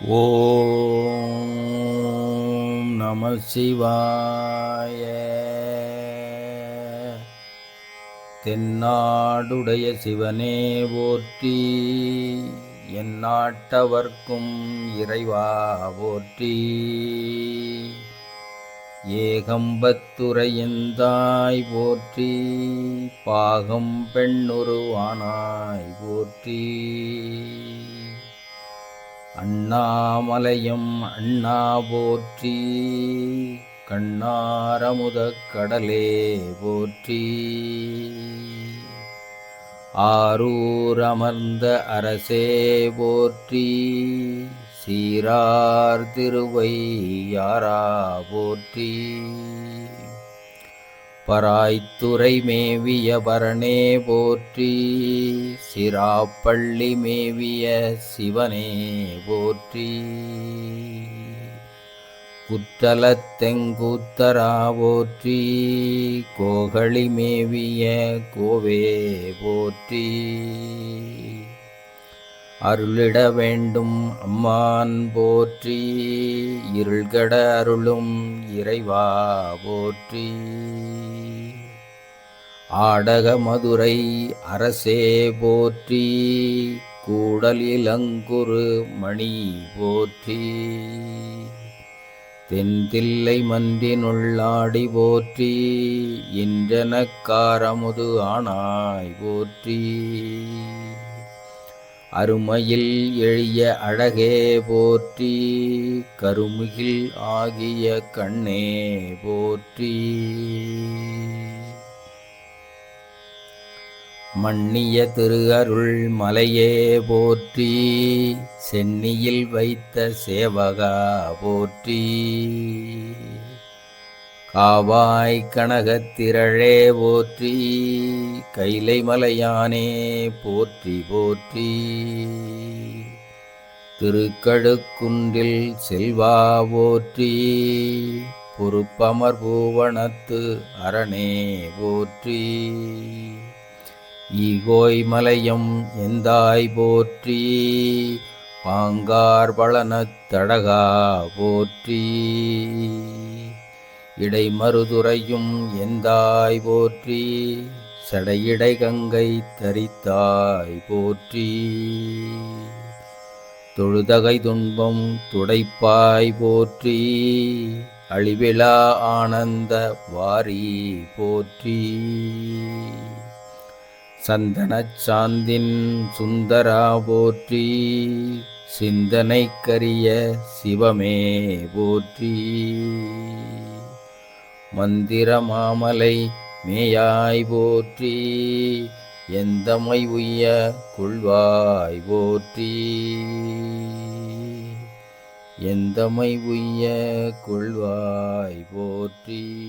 ஓம் நம சிவாய. தென்னாடுடைய சிவனே போற்றி என் நாட்டவர்க்கும் இறைவா போற்றி. ஏகம்பத்துரையந்தாய் போற்றி பாகம் பெண்ணுருவானாய் போற்றி. அண்ணாமலையும் அண்ணா போற்றி கண்ணாரமுத கடலே போற்றி. ஆரூர் அமர்ந்த அரசே போற்றி சீரார் திருவையாரா போற்றி. பராய்த்துறை மேவிய பரணே போற்றி சிராப்பள்ளி மேவிய சிவனே போற்றி. குற்றலத்தெங்கூத்தரா போற்றி கோகழி மேவிய கோவே போற்றி. அருளிட வேண்டும். அம்மான் போற்றி இருள்கட அருளும் இறைவா போற்றி. ஆடக மதுரை அரசே போற்றி. கூடல் இளங்குரு மணி போற்றி. தென்தில்லை மன்றினுள்ளாடி போற்றி. இன்றனக்காரமுது ஆனாய் போற்றி. அருமையில் எழிய அழகே போற்றி கருமுகில் ஆகிய கண்ணே போற்றி. மன்னிய திரு அருள் மலையே போற்றி சென்னியில் வைத்த சேவகா போற்றி. ஆவாய் கனகத்திரழே போற்றி கைலை மலையானே போற்றி போற்றி. திருக்கழுக்குன்றில் செல்வா போற்றி பொறுப்பமர் பூவனத்து அரணே போற்றி. ஈகோய் மலையம் எந்தாய் போற்றி பாங்கார் பழனத் தடகா இடை இடைமருதுரையும் எந்தாய் போற்றி? சடையிடை கங்கை தரித்தாய் போற்றி. தொழுதகை துன்பம் துடைப்பாய் போற்றி. அழிவிழா ஆனந்த வாரி போற்றி. சந்தனச் சாந்தின் சுந்தரா போற்றி. சிந்தனைக்கரிய சிவமே போற்றி. மந்திர மாமலை மேயாய் போற்றி எந்தமை உய்ய கொள்வாய் போற்றி. எந்தமை உய்ய கொள்வாய் போற்றி.